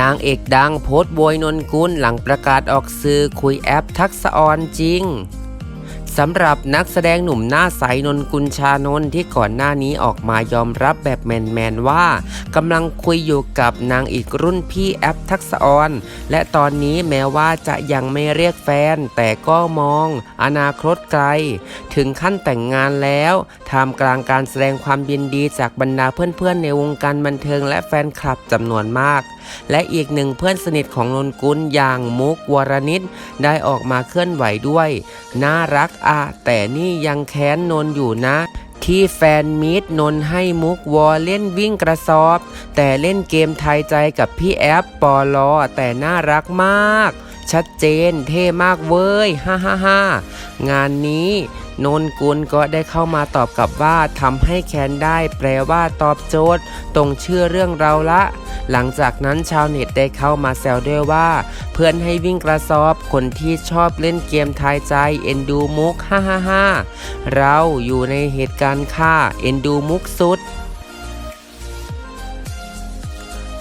นางเอกดังโพสต์โวยนนกุลหลังประกาศออกสื่อคุยแอปทักษะออนจริง สำหรับนักแสดงหนุ่มหน้าใสนนกุลชานนท์ที่ก่อนหน้านี้ออกมายอมรับแบบแมนๆว่ากำลังคุยอยู่กับนางอีกรุ่นพี่แอปทักษออน และตอนนี้แม้ว่าจะยังไม่เรียกแฟน แต่ก็มอง อนาคตไกล ถึงขั้นแต่งงานแล้วท่ามกลางการแสดงความยินดีจากบรรดาเพื่อนๆ ในวงการบันเทิงและแฟนคลับจำนวนมาก และอีกหนึ่งเพื่อนสนิทของนนกุลอย่างมุกวรนิตได้ออกมาเคลื่อนไหวด้วยน่ารักอะแต่นี่ยังแค้นนนอยู่นะ ที่แฟนมีดนนให้มุกวอเล่นวิ่งกระสอบ แต่เล่นเกมทายใจกับพี่แอปปอลอแต่น่ารักมาก ชัดเจนเท่มากเว้ยฮ่าฮ่าฮ่างานนี้นนกุลก็ได้เข้ามาตอบกลับว่าทำให้แคนได้แปลว่าตอบโจทย์ ตรงเชื่อเรื่องเราละ หลังจากนั้นชาวเน็ตได้เข้ามาแซวด้วยว่า เพื่อนให้วิ่งกระสอบคนที่ชอบเล่นเกมทายใจเอ็นดูมุกฮ่าฮ่าฮ่าเราอยู่ในเหตุการณ์ค่ะเอ็นดูมุกสุด